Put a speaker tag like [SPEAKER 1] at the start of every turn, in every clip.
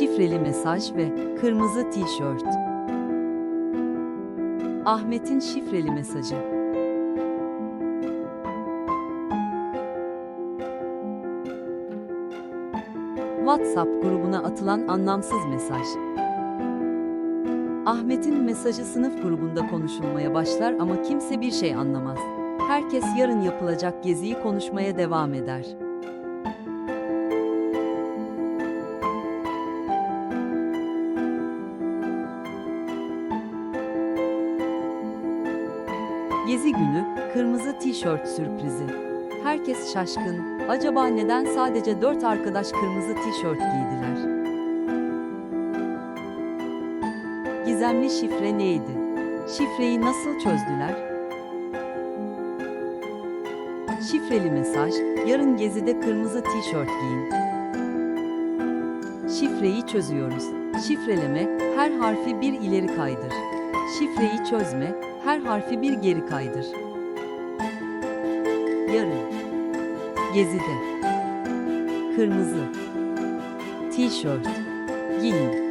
[SPEAKER 1] şifreli mesaj ve kırmızı tişört. Ahmet'in şifreli mesajı. WhatsApp grubuna atılan anlamsız mesaj. Ahmet'in mesajı sınıf grubunda konuşulmaya başlar ama kimse bir şey anlamaz. Herkes yarın yapılacak geziyi konuşmaya devam eder. Gezi günü, kırmızı tişört sürprizi. Herkes şaşkın. Acaba neden sadece dört arkadaş kırmızı tişört giydiler? Gizemli şifre neydi? Şifreyi nasıl çözdüler? Şifreli mesaj, yarın gezide kırmızı tişört giyin. Şifreyi çözüyoruz. Şifreleme, her harfi bir ileri kaydır. Şifreyi çözme, her harfi bir geri kaydır. Yarın. Gezide. Kırmızı. Tişört. Giyin.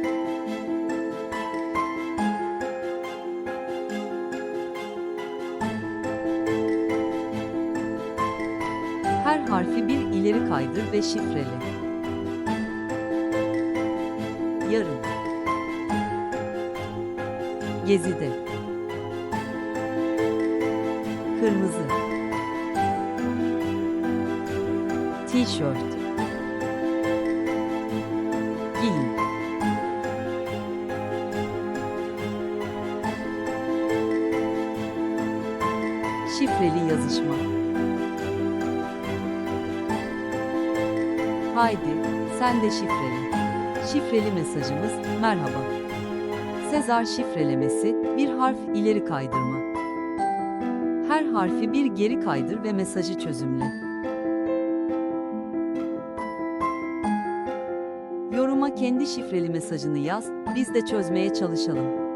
[SPEAKER 1] Her harfi bir ileri kaydır ve şifrele. Yarın. Gezide. Kırmızı. Tişört. Giyin. Şifreli yazışma. Haydi, sen de şifrele. Şifreli mesajımız, merhaba. Sezar şifrelemesi, bir harf ileri kaydırma. Her harfi bir geri kaydır ve mesajı çözümle. Yoruma kendi şifreli mesajını yaz, biz de çözmeye çalışalım.